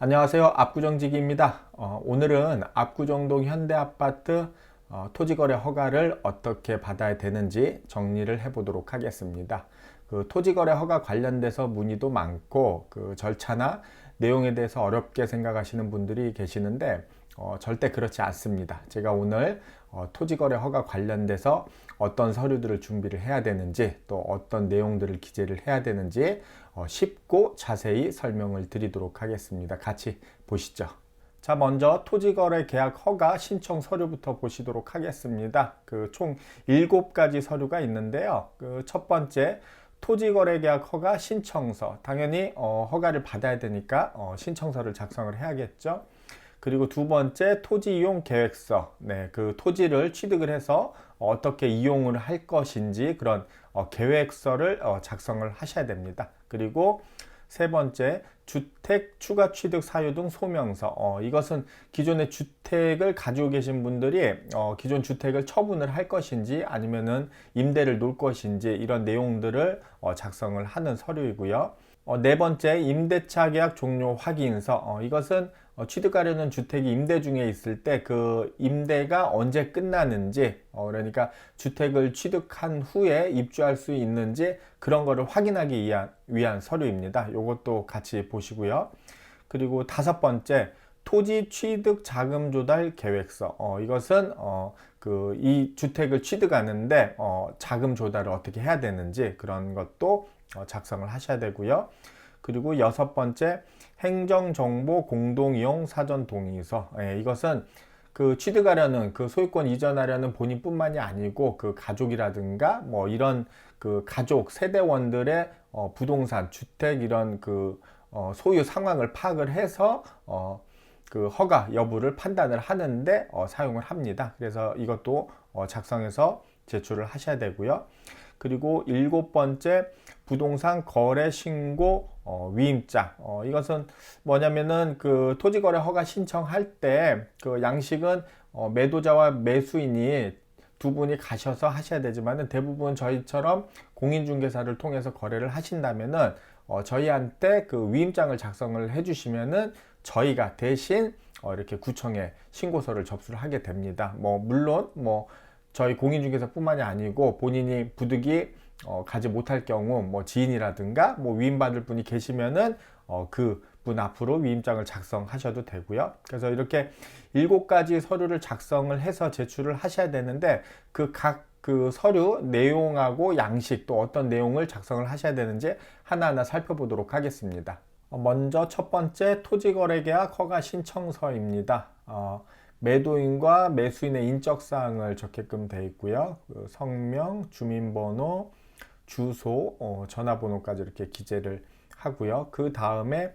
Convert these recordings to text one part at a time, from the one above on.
안녕하세요. 압구정지기입니다. 어, 오늘은 압구정동 현대아파트 어, 토지거래 허가를 어떻게 받아야 되는지 정리를 해보도록 하겠습니다. 그 토지거래 허가 관련돼서 문의도 많고 그 절차나 내용에 대해서 어렵게 생각하시는 분들이 계시는데 어, 절대 그렇지 않습니다. 제가 오늘 어, 토지거래 허가 관련돼서 어떤 서류들을 준비를 해야 되는지 또 어떤 내용들을 기재를 해야 되는지 어, 쉽고 자세히 설명을 드리도록 하겠습니다. 같이 보시죠. 자, 먼저 토지거래 계약 허가 신청 서류부터 보시도록 하겠습니다. 그 총 7가지 서류가 있는데요. 그 첫 번째 토지거래 계약 허가 신청서. 당연히 어, 허가를 받아야 되니까 어, 신청서를 작성을 해야겠죠. 그리고 두 번째 토지 이용 계획서. 네, 그 토지를 취득을 해서 어떻게 이용을 할 것인지 그런 어, 계획서를 어, 작성을 하셔야 됩니다. 그리고 세 번째 주택 추가 취득 사유 등 소명서. 어, 이것은 기존의 주택을 가지고 계신 분들이 어, 기존 주택을 처분을 할 것인지 아니면은 임대를 놓을 것인지 이런 내용들을 어, 작성을 하는 서류이고요. 어, 네 번째 임대차 계약 종료 확인서. 어, 이것은 어, 취득하려는 주택이 임대 중에 있을 때 그 임대가 언제 끝나는지 어, 그러니까 주택을 취득한 후에 입주할 수 있는지 그런 거를 확인하기 위한, 위한 서류입니다. 이것도 같이 보시고요. 그리고 다섯 번째 토지 취득 자금 조달 계획서. 어, 이것은 어, 그 이 주택을 취득하는데 어, 자금 조달을 어떻게 해야 되는지 그런 것도 어, 작성을 하셔야 되고요. 그리고 여섯 번째 행정정보 공동이용 사전 동의서. 예, 이것은 그 취득하려는 그 소유권 이전하려는 본인뿐만이 아니고 그 가족이라든가 뭐 이런 그 가족 세대원들의 어, 부동산 주택 이런 그 어, 소유 상황을 파악을 해서 어, 그 허가 여부를 판단을 하는데 어, 사용을 합니다. 그래서 이것도 어, 작성해서 제출을 하셔야 되고요. 그리고 일곱 번째 부동산 거래 신고 어, 위임장. 어, 이것은 뭐냐면은 그 토지 거래 허가 신청할 때 그 양식은 어, 매도자와 매수인이 두 분이 가셔서 하셔야 되지만은 대부분 저희처럼 공인중개사를 통해서 거래를 하신다면은 어, 저희한테 그 위임장을 작성을 해주시면은 저희가 대신 어, 이렇게 구청에 신고서를 접수를 하게 됩니다. 뭐 물론 뭐 저희 공인중개사뿐만이 아니고 본인이 부득이 어, 가지 못할 경우 뭐 지인이라든가 뭐 위임받을 분이 계시면은 어, 그 분 앞으로 위임장을 작성하셔도 되고요. 그래서 이렇게 일곱 가지 서류를 작성을 해서 제출을 하셔야 되는데 그각 그 서류 내용하고 양식 또 어떤 내용을 작성을 하셔야 되는지 하나하나 살펴보도록 하겠습니다. 어, 먼저 첫 번째 토지거래계약 허가 신청서입니다. 어, 매도인과 매수인의 인적 사항을 적게끔 되어 있고요. 그 성명, 주민번호, 주소, 어, 전화번호까지 이렇게 기재를 하고요. 그 다음에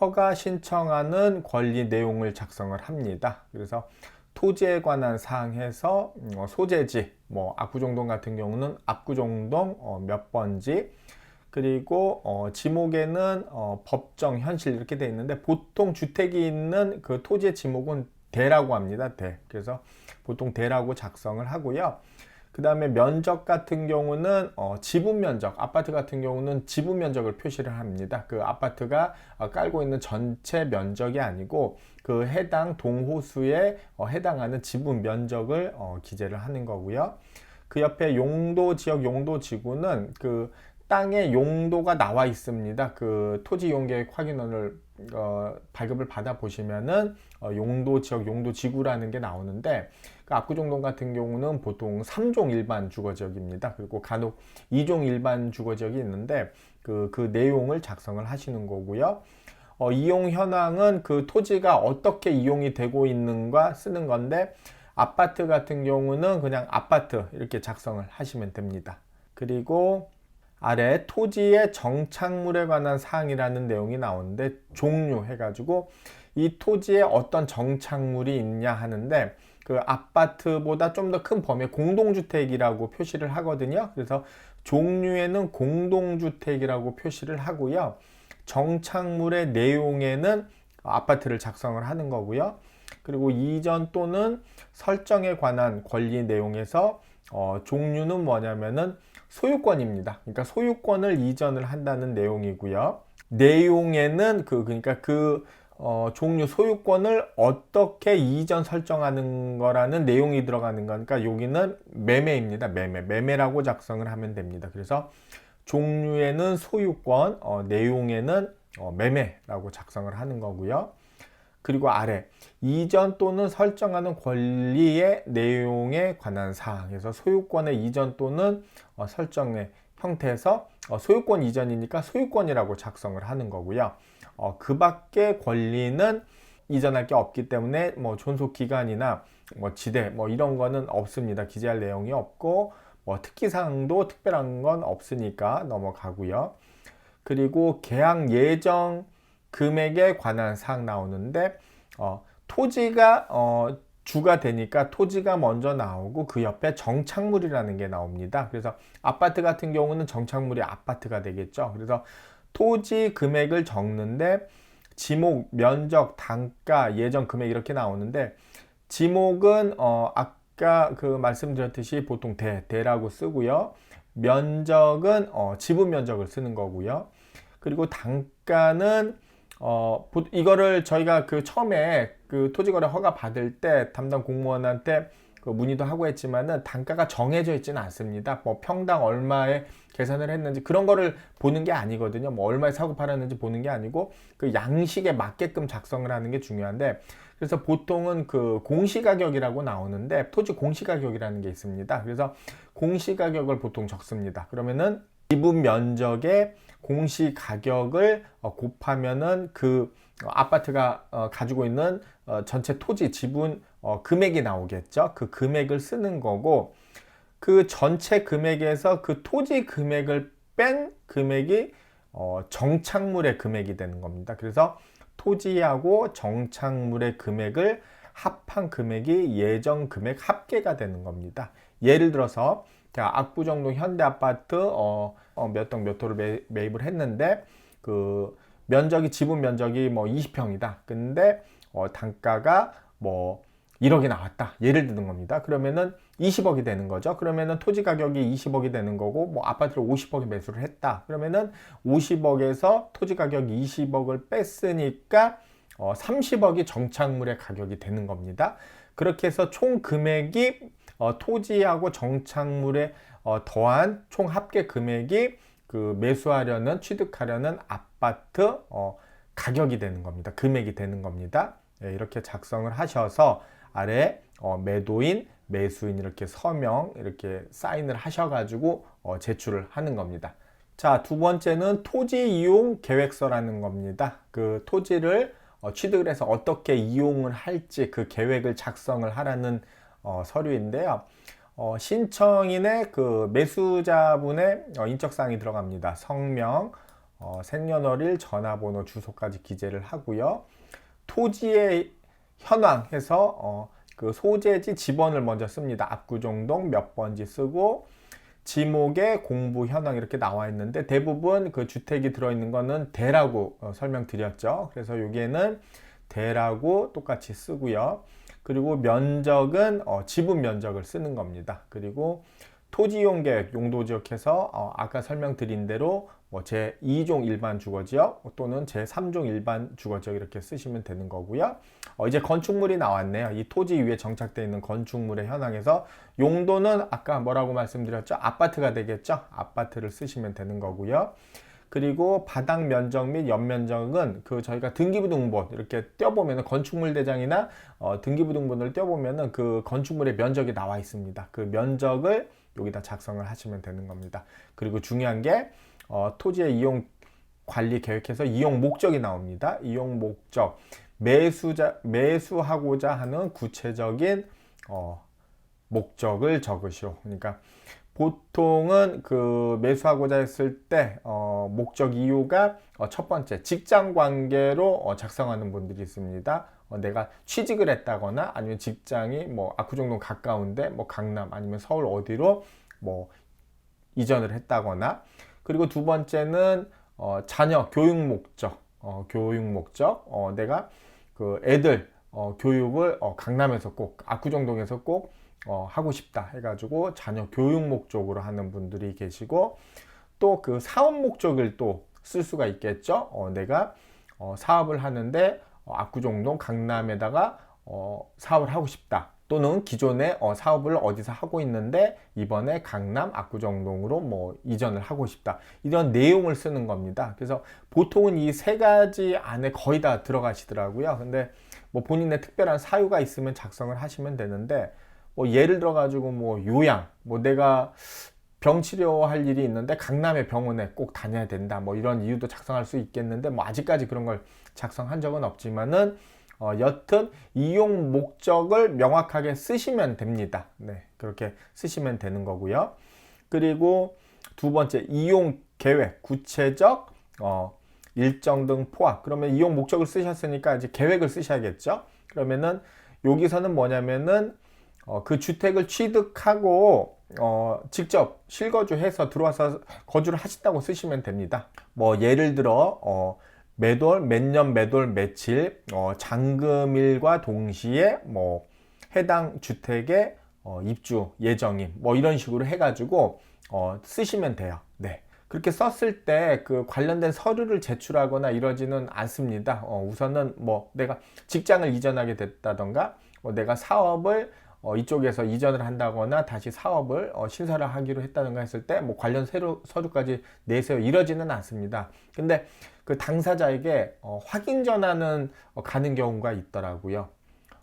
허가 신청하는 권리 내용을 작성을 합니다. 그래서 토지에 관한 사항에서 어, 소재지, 뭐 압구정동 같은 경우는 압구정동 어, 몇 번지, 그리고 어, 지목에는 어, 법정 현실 이렇게 돼 있는데 보통 주택이 있는 그 토지의 지목은 대라고 합니다. 대. 그래서 보통 대라고 작성을 하고요. 그 다음에 면적 같은 경우는 어, 지분 면적, 아파트 같은 경우는 지분 면적을 표시를 합니다. 그 아파트가 어, 깔고 있는 전체 면적이 아니고 그 해당 동호수에 어, 해당하는 지분 면적을 어, 기재를 하는 거고요. 그 옆에 용도 지역 용도 지구는 그 땅의 용도가 나와 있습니다. 그 토지 용계획 확인원을 어, 발급을 받아 보시면은 어, 용도 지역 용도 지구라는 게 나오는데 그 압구정동 같은 경우는 보통 3종 일반 주거 지역입니다. 그리고 간혹 2종 일반 주거 지역이 있는데 그, 그 내용을 작성을 하시는 거고요. 어, 이용 현황은 그 토지가 어떻게 이용이 되고 있는가 쓰는 건데 아파트 같은 경우는 그냥 아파트 이렇게 작성을 하시면 됩니다. 그리고 아래 토지의 정착물에 관한 사항이라는 내용이 나오는데 종류 해가지고 이 토지에 어떤 정착물이 있냐 하는데 그 아파트보다 좀 더 큰 범위의 공동주택이라고 표시를 하거든요. 그래서 종류에는 공동주택이라고 표시를 하고요. 정착물의 내용에는 아파트를 작성을 하는 거고요. 그리고 이전 또는 설정에 관한 권리 내용에서 어, 종류는 뭐냐면은 소유권입니다. 그러니까 소유권을 이전을 한다는 내용이고요. 내용에는 그 그러니까 그 어, 종류 소유권을 어떻게 이전 설정하는 거라는 내용이 들어가는 거니까 여기는 매매입니다. 매매. 매매라고 작성을 하면 됩니다. 그래서 종류에는 소유권, 어, 내용에는 어, 매매라고 작성을 하는 거고요. 그리고 아래 이전 또는 설정하는 권리의 내용에 관한 사항에서 소유권의 이전 또는 어, 설정의 형태에서 어, 소유권 이전이니까 소유권이라고 작성을 하는 거고요. 어, 그 밖에 권리는 이전할 게 없기 때문에 뭐 존속 기간이나 뭐 지대 뭐 이런 거는 없습니다. 기재할 내용이 없고 뭐 특기사항도 특별한 건 없으니까 넘어가고요. 그리고 계약 예정 금액에 관한 사항 나오는데 어, 토지가 어, 주가 되니까 토지가 먼저 나오고 그 옆에 정착물이라는 게 나옵니다. 그래서 아파트 같은 경우는 정착물이 아파트가 되겠죠. 그래서 토지 금액을 적는데 지목, 면적, 단가, 예정 금액 이렇게 나오는데 지목은 어, 아까 그 말씀드렸듯이 보통 대, 대라고 쓰고요. 면적은 어, 지분 면적을 쓰는 거고요. 그리고 단가는 어, 이거를 저희가 그 처음에 그 토지거래 허가 받을 때 담당 공무원한테 그 문의도 하고 했지만은 단가가 정해져 있지는 않습니다. 뭐 평당 얼마에 계산을 했는지 그런 거를 보는 게 아니거든요. 뭐 얼마에 사고 팔았는지 보는 게 아니고 그 양식에 맞게끔 작성을 하는 게 중요한데 그래서 보통은 그 공시가격이라고 나오는데 토지 공시가격이라는 게 있습니다. 그래서 공시가격을 보통 적습니다. 그러면은 지분 면적의 공시 가격을 어, 곱하면은 그 아파트가 어, 가지고 있는 어, 전체 토지 지분 금액이 나오겠죠. 그 금액을 쓰는 거고 그 전체 금액에서 그 토지 금액을 뺀 금액이 정착물의 금액이 되는 겁니다. 그래서 토지하고 정착물의 금액을 합한 금액이 예정 금액 합계가 되는 겁니다. 예를 들어서 제가 압구정동 현대아파트 어, 어, 몇동 몇 호를 매, 매입을 했는데 그 면적이 지분 면적이 뭐 20평이다. 근데 어, 단가가 뭐 1억이 나왔다. 예를 드는 겁니다. 그러면은 20억이 되는 거죠. 그러면은 토지 가격이 20억이 되는 거고 뭐 아파트를 50억에 매수를 했다. 그러면은 50억에서 토지 가격 20억을 뺐으니까 어, 30억이 정착물의 가격이 되는 겁니다. 그렇게 해서 총 금액이 어, 토지하고 정착물에 어, 더한 총 합계 금액이 그 매수하려는 취득하려는 아파트 어, 가격이 되는 겁니다. 금액이 되는 겁니다. 예, 이렇게 작성을 하셔서 아래 어, 매도인, 매수인 이렇게 서명 이렇게 사인을 하셔가지고 어, 제출을 하는 겁니다. 자, 두 번째는 토지 이용 계획서라는 겁니다. 그 토지를 어, 취득을 해서 어떻게 이용을 할지 그 계획을 작성을 하라는 어, 서류인데요. 어, 신청인의 그 매수자분의 어, 인적사항이 들어갑니다. 성명, 어, 생년월일, 전화번호, 주소까지 기재를 하고요. 토지의 현황해서 어, 그 소재지 지번을 먼저 씁니다. 압구정동 몇 번지 쓰고 지목에 공부 현황 이렇게 나와 있는데 대부분 그 주택이 들어있는 거는 대라고 어, 설명드렸죠. 그래서 여기에는 대라고 똑같이 쓰고요. 그리고 면적은 어, 지분 면적을 쓰는 겁니다. 그리고 토지용 계획 용도 지역에서 어, 아까 설명드린 대로 뭐 제2종 일반 주거지역 또는 제3종 일반 주거지역 이렇게 쓰시면 되는 거고요. 어, 이제 건축물이 나왔네요. 이 토지 위에 정착되어 있는 건축물의 현황에서 용도는 아까 뭐라고 말씀드렸죠? 아파트가 되겠죠? 아파트를 쓰시면 되는 거고요. 그리고 바닥 면적 및 옆면적은 그 저희가 등기부등본 이렇게 떼어보면 건축물 대장이나 어, 등기부등본을 떼어보면 그 건축물의 면적이 나와 있습니다. 그 면적을 여기다 작성을 하시면 되는 겁니다. 그리고 중요한 게 어, 토지의 이용 관리 계획에서 이용 목적이 나옵니다. 이용 목적 매수자 매수하고자 하는 구체적인 어, 목적을 적으시오. 그러니까 보통은 그 매수하고자 했을 때 어, 목적 이유가 어, 첫 번째 직장 관계로 어, 작성하는 분들이 있습니다. 어, 내가 취직을 했다거나 아니면 직장이 뭐 압구정동 가까운데 뭐 강남 아니면 서울 어디로 뭐 이전을 했다거나 그리고 두 번째는 어, 자녀 교육 목적 어, 교육 목적 어, 내가 그 애들 어, 교육을 어, 강남에서 꼭 압구정동에서 꼭 어, 하고 싶다 해가지고 자녀 교육 목적으로 하는 분들이 계시고 또 그 사업 목적을 또 쓸 수가 있겠죠. 어, 내가 어, 사업을 하는데 어, 압구정동 강남에다가 어, 사업을 하고 싶다. 또는 기존에 어, 사업을 어디서 하고 있는데 이번에 강남 압구정동으로 뭐 이전을 하고 싶다. 이런 내용을 쓰는 겁니다. 그래서 보통은 이 세 가지 안에 거의 다 들어가시더라고요. 근데 뭐 본인의 특별한 사유가 있으면 작성을 하시면 되는데 뭐 예를 들어 가지고 뭐 요양, 뭐 내가 병 치료할 일이 있는데 강남의 병원에 꼭 다녀야 된다. 뭐 이런 이유도 작성할 수 있겠는데 뭐 아직까지 그런 걸 작성한 적은 없지만은 어, 여튼 이용 목적을 명확하게 쓰시면 됩니다. 네, 그렇게 쓰시면 되는 거고요. 그리고 두 번째 이용 계획, 구체적 어, 일정 등 포함. 그러면 이용 목적을 쓰셨으니까 이제 계획을 쓰셔야겠죠. 그러면은 여기서는 뭐냐면은 어, 그 주택을 취득하고 어, 직접 실거주해서 들어와서 거주를 하신다고 쓰시면 됩니다. 뭐 예를 들어 어, 매돌, 몇 년, 매돌, 며칠, 어, 잔금일과 동시에 뭐 해당 주택의 어, 입주 예정임, 뭐 이런 식으로 해가지고 어, 쓰시면 돼요. 네. 그렇게 썼을 때 그 관련된 서류를 제출하거나 이러지는 않습니다. 어, 우선은 뭐 내가 직장을 이전하게 됐다던가, 뭐 내가 사업을 어, 이쪽에서 이전을 한다거나 다시 사업을 어, 신설을 하기로 했다는가 했을 때 뭐 관련 세로, 서류까지 내세요 이러지는 않습니다. 근데 그 당사자에게 어, 확인 전화는 어, 가는 경우가 있더라고요.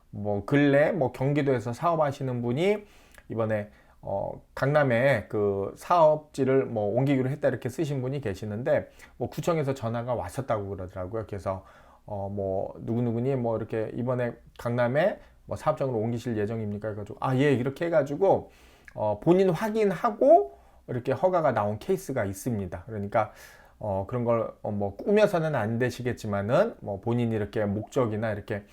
뭐 근래 뭐 경기도에서 사업하시는 분이 이번에 어, 강남에 그 사업지를 뭐 옮기기로 했다 이렇게 쓰신 분이 계시는데 뭐 구청에서 전화가 왔었다고 그러더라고요. 그래서 어, 뭐 누구누구니 뭐 이렇게 이번에 강남에 뭐 사업장으로 옮기실 예정입니까? 해가지고 아 예 이렇게 해가지고 어, 본인 확인하고 이렇게 허가가 나온 케이스가 있습니다. 그러니까 어, 그런 걸뭐 어, 꾸며서는 안 되시겠지만은 뭐 본인이 이렇게 목적이나 이렇게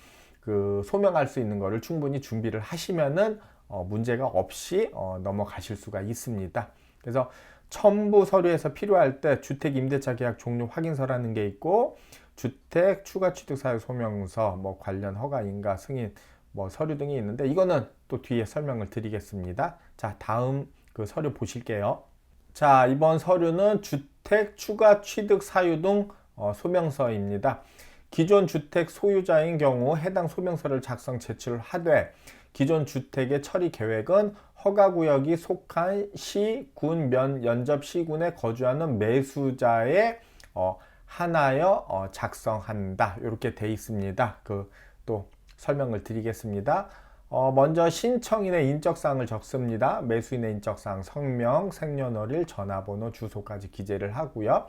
그 소명할 수 있는 거를 충분히 준비를 하시면은 어, 문제가 없이 어, 넘어가실 수가 있습니다. 그래서 첨부 서류에서 필요할 때 주택 임대차 계약 종료 확인서라는 게 있고 주택 추가 취득 사유 소명서 뭐 관련 허가 인가 승인 뭐 서류 등이 있는데 이거는 또 뒤에 설명을 드리겠습니다. 자, 다음 그 서류 보실게요. 자, 이번 서류는 주택 추가 취득 사유 등 어, 소명서입니다. 기존 주택 소유자인 경우 해당 소명서를 작성 제출하되 기존 주택의 처리 계획은 허가구역이 속한 시, 군, 면, 연접 시군에 거주하는 매수자의 어, 하나여 어, 작성한다. 이렇게 돼 있습니다. 그 또 설명을 드리겠습니다. 어, 먼저 신청인의 인적사항을 적습니다. 매수인의 인적사항, 성명, 생년월일, 전화번호, 주소까지 기재를 하고요.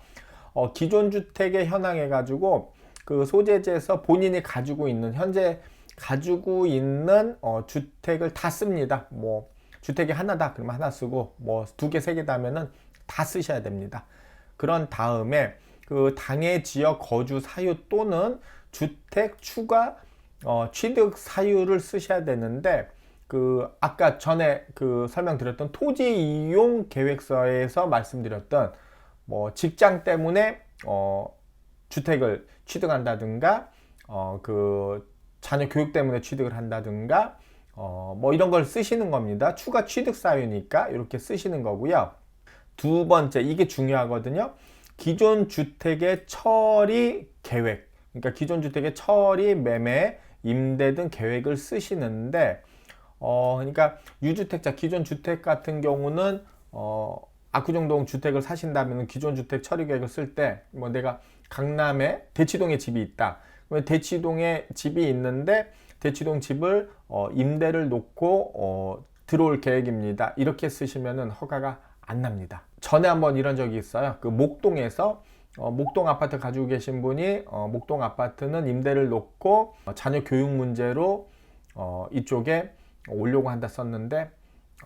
어, 기존 주택에 현황해 가지고 그 소재지에서 본인이 가지고 있는 현재 가지고 있는 어, 주택을 다 씁니다. 뭐 주택이 하나다 그러면 하나 쓰고 뭐 두 개, 세 개다 하면은 다 쓰셔야 됩니다. 그런 다음에 그 당해 지역 거주 사유 또는 주택 추가 어, 취득 사유를 쓰셔야 되는데 그 아까 전에 그 설명드렸던 토지 이용 계획서에서 말씀드렸던 뭐 직장 때문에 어, 주택을 취득한다든가 어, 그 자녀 교육 때문에 취득을 한다든가 어, 뭐 이런 걸 쓰시는 겁니다. 추가 취득 사유니까 이렇게 쓰시는 거고요. 두 번째 이게 중요하거든요. 기존 주택의 처리 계획. 그러니까 기존 주택의 처리, 매매, 임대 등 계획을 쓰시는데 어 그러니까 유주택자 기존 주택 같은 경우는 어 압구정동 주택을 사신다면 기존 주택 처리 계획을 쓸 때 뭐 내가 강남에 대치동에 집이 있다. 그러면 대치동에 집이 있는데 대치동 집을 어 임대를 놓고 어 들어올 계획입니다. 이렇게 쓰시면은 허가가 안 납니다. 전에 한번 이런 적이 있어요. 그 목동에서 어, 목동 아파트 가지고 계신 분이 어, 목동 아파트는 임대를 놓고 어, 자녀 교육 문제로 어, 이쪽에 오려고 한다 썼는데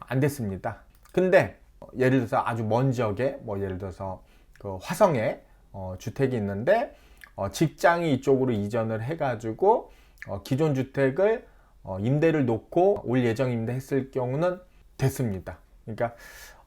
안 됐습니다. 근데 어, 예를 들어서 아주 먼 지역에 뭐 예를 들어서 그 화성에 어, 주택이 있는데 어, 직장이 이쪽으로 이전을 해가지고 어, 기존 주택을 어, 임대를 놓고 올 예정 임대 했을 경우는 됐습니다. 그러니까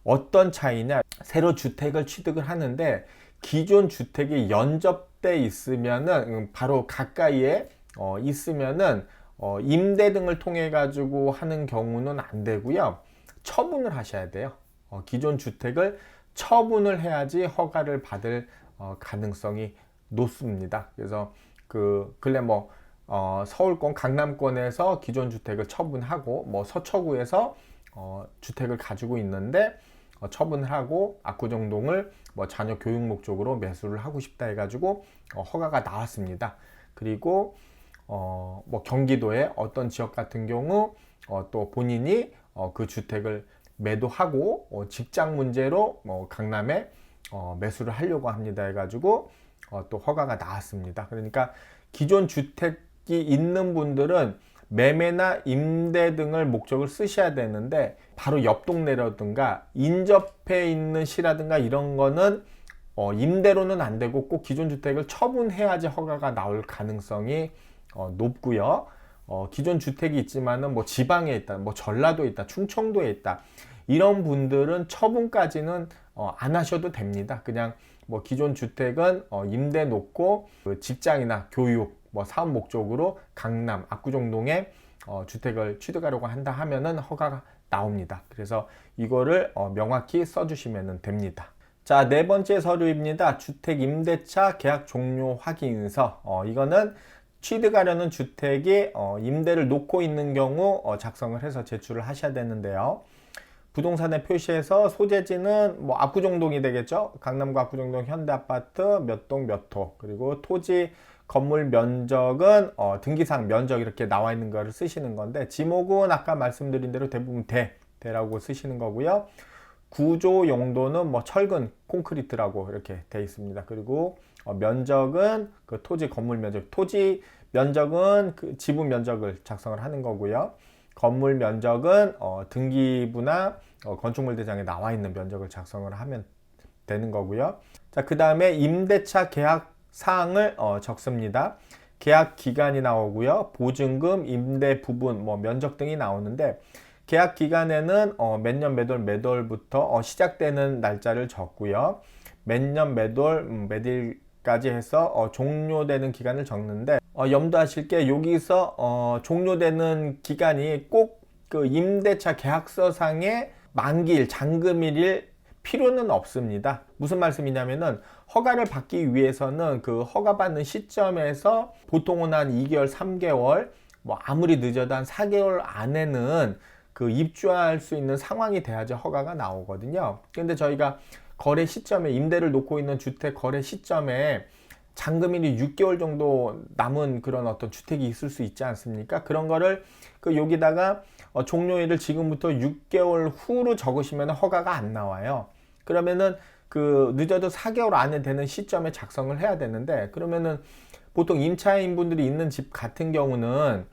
어떤 차이냐 새로 주택을 취득을 하는데 기존 주택이 연접돼 있으면은 음, 바로 가까이에 어, 있으면은 어, 임대 등을 통해 가지고 하는 경우는 안 되고요. 처분을 하셔야 돼요. 어, 기존 주택을 처분을 해야지 허가를 받을 어, 가능성이 높습니다. 그래서 그 근래 뭐 어, 서울권 강남권에서 기존 주택을 처분하고 뭐 서초구에서 어, 주택을 가지고 있는데 어, 처분을 하고 압구정동을 뭐 자녀 교육 목적으로 매수를 하고 싶다 해가지고 어, 허가가 나왔습니다. 그리고 어, 뭐 경기도의 어떤 지역 같은 경우 어, 또 본인이 어, 그 주택을 매도하고 어, 직장 문제로 뭐 강남에 어, 매수를 하려고 합니다 해가지고 어, 또 허가가 나왔습니다. 그러니까 기존 주택이 있는 분들은 매매나 임대 등을 목적을 쓰셔야 되는데 바로 옆 동네라든가 인접해 있는 시라든가 이런 거는 어, 임대로는 안 되고 꼭 기존 주택을 처분해야지 허가가 나올 가능성이 어, 높고요. 어, 기존 주택이 있지만은 뭐 지방에 있다, 뭐 전라도에 있다, 충청도에 있다 이런 분들은 처분까지는 어, 안 하셔도 됩니다. 그냥 뭐 기존 주택은 어, 임대 놓고 그 직장이나 교육, 뭐 사업 목적으로 강남, 압구정동에 어, 주택을 취득하려고 한다 하면은 허가가 나옵니다. 그래서 이거를 어, 명확히 써주시면 됩니다. 자, 네 번째 서류입니다. 주택 임대차 계약 종료 확인서. 어, 이거는 취득하려는 주택이 어, 임대를 놓고 있는 경우 어, 작성을 해서 제출을 하셔야 되는데요. 부동산에 표시해서 소재지는 뭐 압구정동이 되겠죠. 강남구 압구정동 현대아파트 몇 동 몇 호. 그리고 토지 건물 면적은 어, 등기상 면적 이렇게 나와 있는 거를 쓰시는 건데 지목은 아까 말씀드린 대로 대부분 대, 대라고 쓰시는 거고요. 구조 용도는 뭐 철근, 콘크리트라고 이렇게 돼 있습니다. 그리고 어, 면적은 그 토지 건물 면적, 토지 면적은 그 지분 면적을 작성을 하는 거고요. 건물 면적은 어, 등기부나 어, 건축물 대장에 나와 있는 면적을 작성을 하면 되는 거고요. 자, 그 다음에 임대차 계약 사항을 어, 적습니다. 계약 기간이 나오고요. 보증금, 임대 부분, 뭐 면적 등이 나오는데 계약 기간에는 어, 몇년 매돌 매돌부터 어, 시작되는 날짜를 적고요. 몇년 매돌 음, 매딜까지 해서 어, 종료되는 기간을 적는데 어, 염두하실 게 여기서 어, 종료되는 기간이 꼭 그 임대차 계약서상의 만기일, 잔금일일 필요는 없습니다. 무슨 말씀이냐면은 허가를 받기 위해서는 그 허가받는 시점에서 보통은 한 2개월, 3개월, 뭐 아무리 늦어도 한 4개월 안에는 그 입주할 수 있는 상황이 돼야지 허가가 나오거든요. 근데 저희가 거래 시점에 임대를 놓고 있는 주택 거래 시점에 잔금일이 6개월 정도 남은 그런 어떤 주택이 있을 수 있지 않습니까? 그런 거를 그 여기다가 어, 종료일을 지금부터 6개월 후로 적으시면 허가가 안 나와요. 그러면은 그 늦어도 4개월 안에 되는 시점에 작성을 해야 되는데 그러면은 보통 임차인 분들이 있는 집 같은 경우는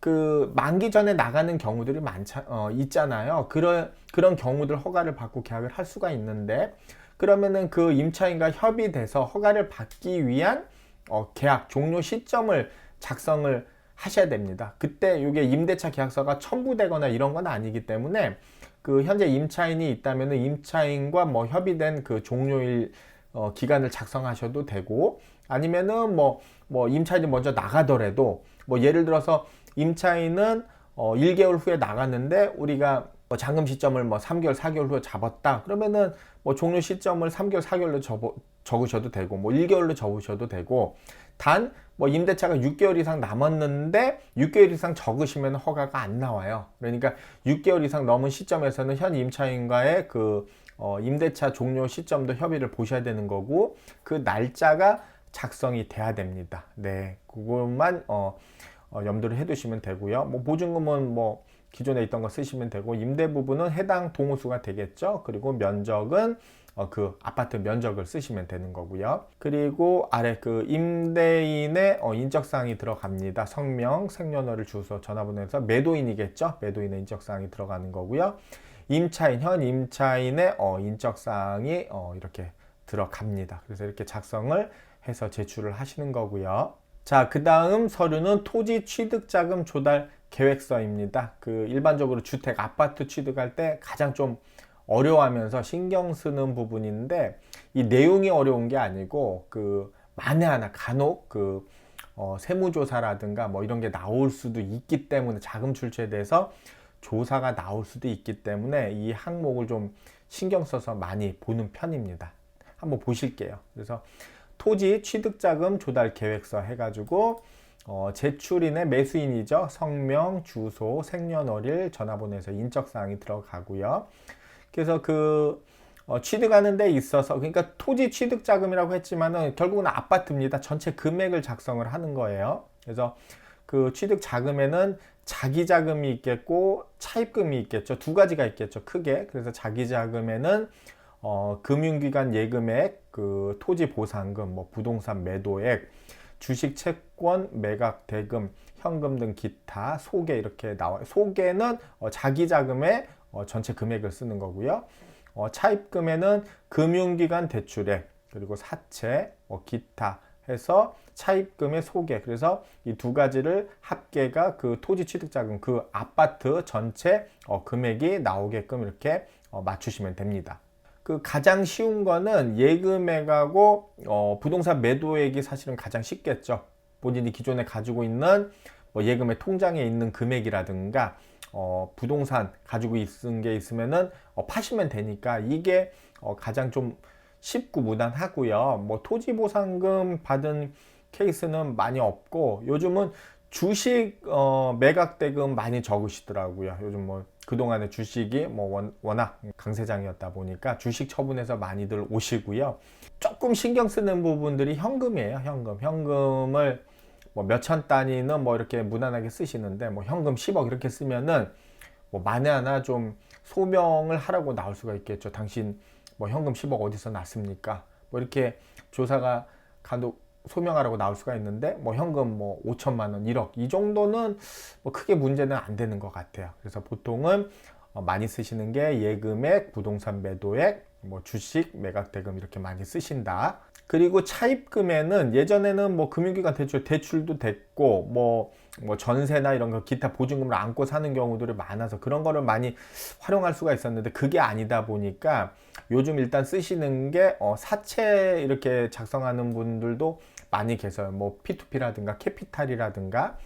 그 만기 전에 나가는 경우들이 많자 어, 있잖아요. 그런 그런 경우들 허가를 받고 계약을 할 수가 있는데 그러면은 그 임차인과 협의돼서 허가를 받기 위한 어, 계약 종료 시점을 작성을 하셔야 됩니다. 그때 이게 임대차 계약서가 첨부되거나 이런 건 아니기 때문에 그 현재 임차인이 있다면은 임차인과 뭐 협의된 그 종료일 어, 기간을 작성하셔도 되고 아니면은 뭐, 뭐 임차인이 먼저 나가더라도 뭐 예를 들어서 임차인은 어, 1개월 후에 나갔는데 우리가 뭐 잔금 시점을 뭐 3개월, 4개월 후에 잡았다. 그러면은 뭐 종료 시점을 3개월, 4개월로 접어, 적으셔도 되고 뭐 1개월로 적으셔도 되고 단 뭐 임대차가 6개월 이상 남았는데 6개월 이상 적으시면 허가가 안 나와요. 그러니까 6개월 이상 넘은 시점에서는 현 임차인과의 그 어, 임대차 종료 시점도 협의를 보셔야 되는 거고 그 날짜가 작성이 돼야 됩니다. 네, 그것만 어, 어, 염두를 해두시면 되고요. 뭐 보증금은 뭐 기존에 있던 거 쓰시면 되고 임대 부분은 해당 동호수가 되겠죠. 그리고 면적은 어, 그 아파트 면적을 쓰시면 되는 거고요. 그리고 아래 그 임대인의 어, 인적사항이 들어갑니다. 성명, 생년월일, 주소, 전화번호에서 매도인이겠죠. 매도인의 인적사항이 들어가는 거고요. 임차인, 현 임차인의 어, 인적사항이 어, 이렇게 들어갑니다. 그래서 이렇게 작성을 해서 제출을 하시는 거고요. 자, 그 다음 서류는 토지 취득자금 조달 계획서입니다. 그 일반적으로 주택, 아파트 취득할 때 가장 좀 어려워하면서 신경 쓰는 부분인데 이 내용이 어려운 게 아니고 그 만에 하나 간혹 그 어, 세무조사라든가 뭐 이런 게 나올 수도 있기 때문에 자금 출처에 대해서 조사가 나올 수도 있기 때문에 이 항목을 좀 신경 써서 많이 보는 편입니다. 한번 보실게요. 그래서 토지 취득자금 조달 계획서 해가지고 어, 제출인의 매수인이죠. 성명, 주소, 생년월일, 전화번호에서 인적사항이 들어가고요. 그래서 그 어, 취득하는 데 있어서 그러니까 토지 취득 자금이라고 했지만은 결국은 아파트입니다. 전체 금액을 작성을 하는 거예요. 그래서 그 취득 자금에는 자기 자금이 있겠고 차입금이 있겠죠. 두 가지가 있겠죠. 크게. 그래서 자기 자금에는 어, 금융기관 예금액, 그 토지 보상금, 뭐 부동산 매도액, 주식 채권 매각 대금, 현금 등 기타 소개 이렇게 나와요. 소개는 어, 자기 자금의 어, 전체 금액을 쓰는 거고요. 어, 차입금에는 금융기관 대출액 그리고 사채, 어, 기타 해서 차입금의 소개. 그래서 이 두 가지를 합계가 그 토지 취득자금, 그 아파트 전체 어, 금액이 나오게끔 이렇게 어, 맞추시면 됩니다. 그 가장 쉬운 거는 예금액하고 어, 부동산 매도액이 사실은 가장 쉽겠죠. 본인이 기존에 가지고 있는 뭐 예금의 통장에 있는 금액이라든가 어, 부동산 가지고 있은 게 있으면은 어, 파시면 되니까 이게 어, 가장 좀 쉽고 무난하고요. 뭐 토지 보상금 받은 케이스는 많이 없고 요즘은 주식 어, 매각 대금 많이 적으시더라고요. 요즘 뭐 그동안에 주식이 뭐 원, 워낙 강세장이었다 보니까 주식 처분해서 많이들 오시고요. 조금 신경 쓰는 부분들이 현금이에요. 현금. 현금을 뭐 몇 천 단위는 뭐 이렇게 무난하게 쓰시는데 뭐 현금 10억 이렇게 쓰면은 뭐 만에 하나 좀 소명을 하라고 나올 수가 있겠죠. 당신 뭐 현금 10억 어디서 났습니까? 뭐 이렇게 조사가 간혹 소명하라고 나올 수가 있는데 뭐 현금 뭐 5천만 원, 1억 이 정도는 뭐 크게 문제는 안 되는 것 같아요. 그래서 보통은 어 많이 쓰시는 게 예금액, 부동산 매도액, 뭐 주식, 매각 대금 이렇게 많이 쓰신다. 그리고 차입금에는 예전에는 뭐 금융기관 대출 대출도 됐고 뭐, 뭐 전세나 이런 거 기타 보증금을 안고 사는 경우들이 많아서 그런 거를 많이 활용할 수가 있었는데 그게 아니다 보니까 요즘 일단 쓰시는 게 어, 사채 이렇게 작성하는 분들도 많이 계세요. 뭐 P2P라든가 캐피탈이라든가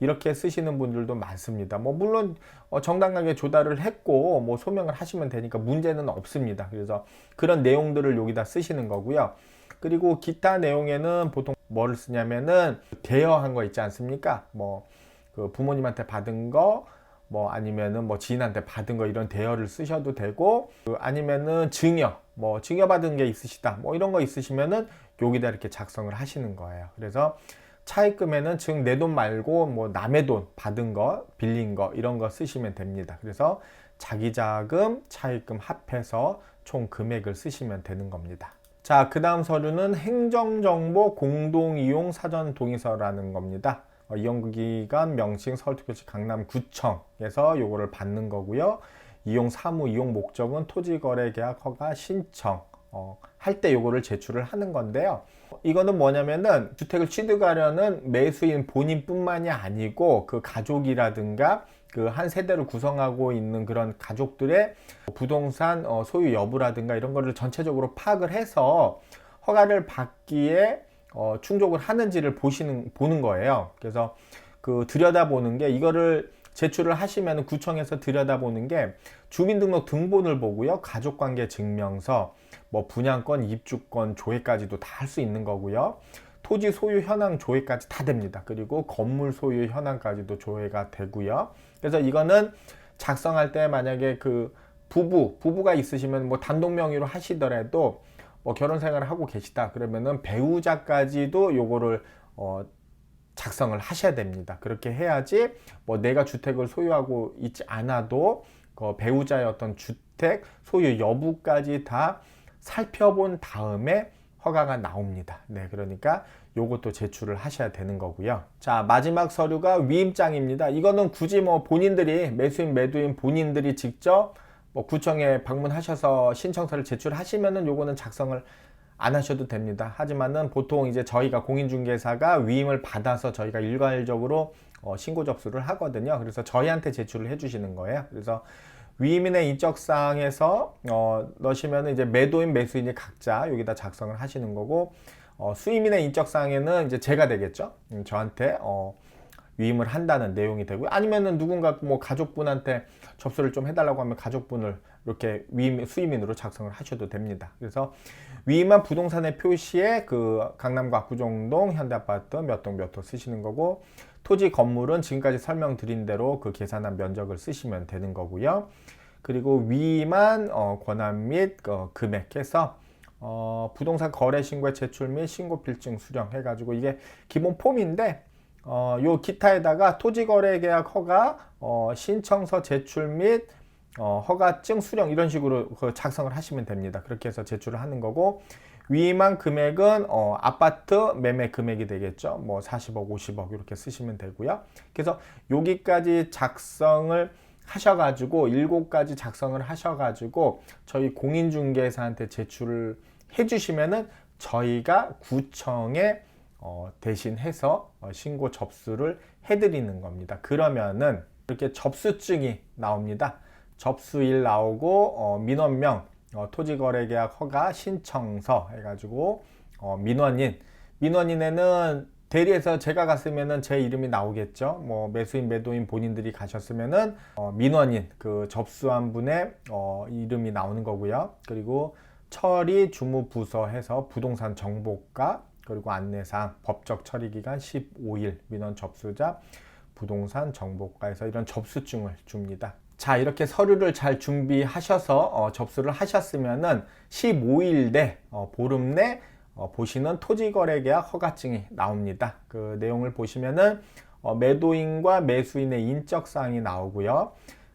이렇게 쓰시는 분들도 많습니다. 뭐 물론 어, 정당하게 조달을 했고 뭐 소명을 하시면 되니까 문제는 없습니다. 그래서 그런 내용들을 여기다 쓰시는 거고요. 그리고 기타 내용에는 보통 뭐를 쓰냐면은 대여한 거 있지 않습니까? 뭐 그 부모님한테 받은 거, 뭐 아니면은 뭐 지인한테 받은 거 이런 대여를 쓰셔도 되고 그 아니면은 증여, 뭐 증여 받은 게 있으시다, 뭐 이런 거 있으시면은 여기다 이렇게 작성을 하시는 거예요. 그래서 차입금에는 즉 내 돈 말고 뭐 남의 돈 받은 거, 빌린 거 이런 거 쓰시면 됩니다. 그래서 자기 자금, 차입금 합해서 총 금액을 쓰시면 되는 겁니다. 자, 그 다음 서류는 행정정보 공동이용 사전 동의서라는 겁니다. 어, 이용기관 명칭 서울특별시 강남구청에서 요거를 받는 거고요. 이용 사무 이용 목적은 토지거래계약 허가 신청 어, 할때 요거를 제출을 하는 건데요. 이거는 뭐냐면은 주택을 취득하려는 매수인 본인뿐만이 아니고 그 가족이라든가 그 한 세대를 구성하고 있는 그런 가족들의 부동산 어, 소유 여부라든가 이런 거를 전체적으로 파악을 해서 허가를 받기에 어, 충족을 하는지를 보시는 보는 거예요. 그래서 그 들여다보는 게 이거를 제출을 하시면 구청에서 들여다보는 게 주민등록 등본을 보고요. 가족관계 증명서, 뭐 분양권, 입주권, 조회까지도 다 할 수 있는 거고요. 토지 소유 현황 조회까지 다 됩니다. 그리고 건물 소유 현황까지도 조회가 되고요. 그래서 이거는 작성할 때 만약에 그 부부, 부부가 있으시면 뭐 단독 명의로 하시더라도 뭐 결혼 생활을 하고 계시다 그러면은 배우자까지도 요거를 어 작성을 하셔야 됩니다. 그렇게 해야지 뭐 내가 주택을 소유하고 있지 않아도 그 배우자의 어떤 주택 소유 여부까지 다 살펴본 다음에 허가가 나옵니다. 네, 그러니까 요것도 제출을 하셔야 되는 거고요. 자, 마지막 서류가 위임장입니다. 이거는 굳이 뭐 본인들이 매수인 매도인 본인들이 직접 뭐 구청에 방문하셔서 신청서를 제출하시면은 요거는 작성을 안 하셔도 됩니다. 하지만은 보통 이제 저희가 공인중개사가 위임을 받아서 저희가 일괄적으로 어, 신고 접수를 하거든요. 그래서 저희한테 제출을 해주시는 거예요. 그래서 위임인의 인적사항에서 어, 넣으시면 이제 매도인 매수인이 각자 여기다 작성을 하시는 거고 어, 수임인의 인적사항에는 이제 제가 되겠죠. 음, 저한테 어, 위임을 한다는 내용이 되고요. 아니면은 누군가 뭐 가족분한테 접수를 좀 해달라고 하면 가족분을 이렇게 위임, 수임인으로 작성을 하셔도 됩니다. 그래서 위임한 부동산의 표시에 그 강남구 압구정동 현대아파트 몇 동 몇 호 쓰시는 거고 토지 건물은 지금까지 설명드린 대로 그 계산한 면적을 쓰시면 되는 거고요. 그리고 위임한 어, 권한 및 어, 금액해서 어, 부동산 거래 신고의 제출 및 신고 필증 수령 해가지고 이게 기본 폼인데 어, 요 기타에다가 토지거래 계약 허가 어, 신청서 제출 및 어, 허가증 수령 이런 식으로 그 작성을 하시면 됩니다. 그렇게 해서 제출을 하는 거고 위임한 금액은 어, 아파트 매매 금액이 되겠죠. 뭐 40억, 50억 이렇게 쓰시면 되고요. 그래서 여기까지 작성을 하셔가지고 일곱 가지 작성을 하셔가지고 저희 공인중개사한테 제출을 해주시면은 저희가 구청에 어, 대신해서 어, 신고 접수를 해드리는 겁니다. 그러면은 이렇게 접수증이 나옵니다. 접수일 나오고 어, 민원명, 어, 토지거래계약 허가 신청서 해가지고 어, 민원인, 민원인에는 대리에서 제가 갔으면은 제 이름이 나오겠죠. 뭐 매수인, 매도인 본인들이 가셨으면은 어, 민원인 그 접수한 분의 어, 이름이 나오는 거고요. 그리고 처리 주무 부서 해서 부동산 정보가 그리고 안내사항 법적 처리 기간 15일 민원 접수자 부동산 정보과에서 이런 접수증을 줍니다. 자 이렇게 서류를 잘 준비하셔서 어, 접수를 하셨으면은 15일 내 어, 보름 내 어, 보시는 토지거래계약 허가증이 나옵니다. 그 내용을 보시면은 어, 매도인과 매수인의 인적 사항이 나오고요.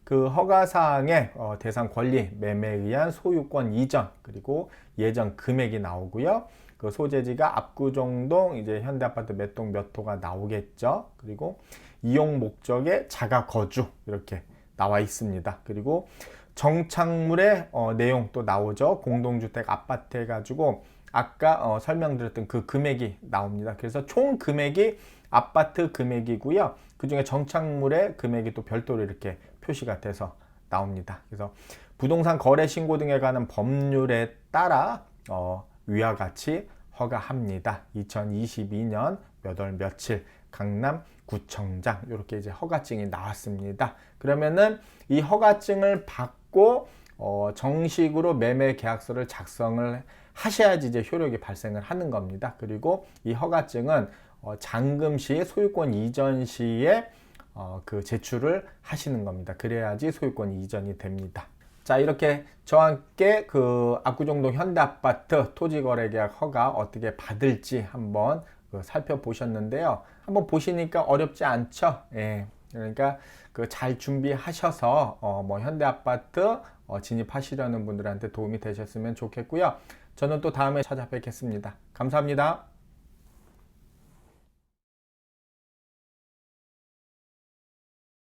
그 허가 사항의 어, 대상 권리, 매매에 의한 소유권 이전 그리고 예전 금액이 나오고요. 그 소재지가 압구정동 이제 현대아파트 몇 동 몇 호가 나오겠죠. 그리고 이용 목적의 자가 거주 이렇게 나와 있습니다. 그리고 정착물의 어, 내용 또 나오죠. 공동주택 아파트 해가지고 아까 어, 설명드렸던 그 금액이 나옵니다. 그래서 총 금액이 아파트 금액이고요. 그 중에 정착물의 금액이 또 별도로 이렇게 표시가 돼서 나옵니다. 그래서 부동산 거래 신고 등에 관한 법률에 따라 어, 위와 같이 허가합니다. 2022년 몇 월 며칠 강남 구청장 이렇게 이제 허가증이 나왔습니다. 그러면은 이 허가증을 받고 어, 정식으로 매매 계약서를 작성을 하셔야지 이제 효력이 발생을 하는 겁니다. 그리고 이 허가증은 어, 잔금 시 소유권 이전 시에 어, 그 제출을 하시는 겁니다. 그래야지 소유권 이전이 됩니다. 자 이렇게 저와 함께 그 압구정동 현대아파트 토지거래계약 허가 어떻게 받을지 한번 그 살펴보셨는데요. 한번 보시니까 어렵지 않죠? 예. 그러니까 그 잘 준비하셔서 어 뭐 현대아파트 어 진입하시려는 분들한테 도움이 되셨으면 좋겠고요. 저는 또 다음에 찾아뵙겠습니다. 감사합니다.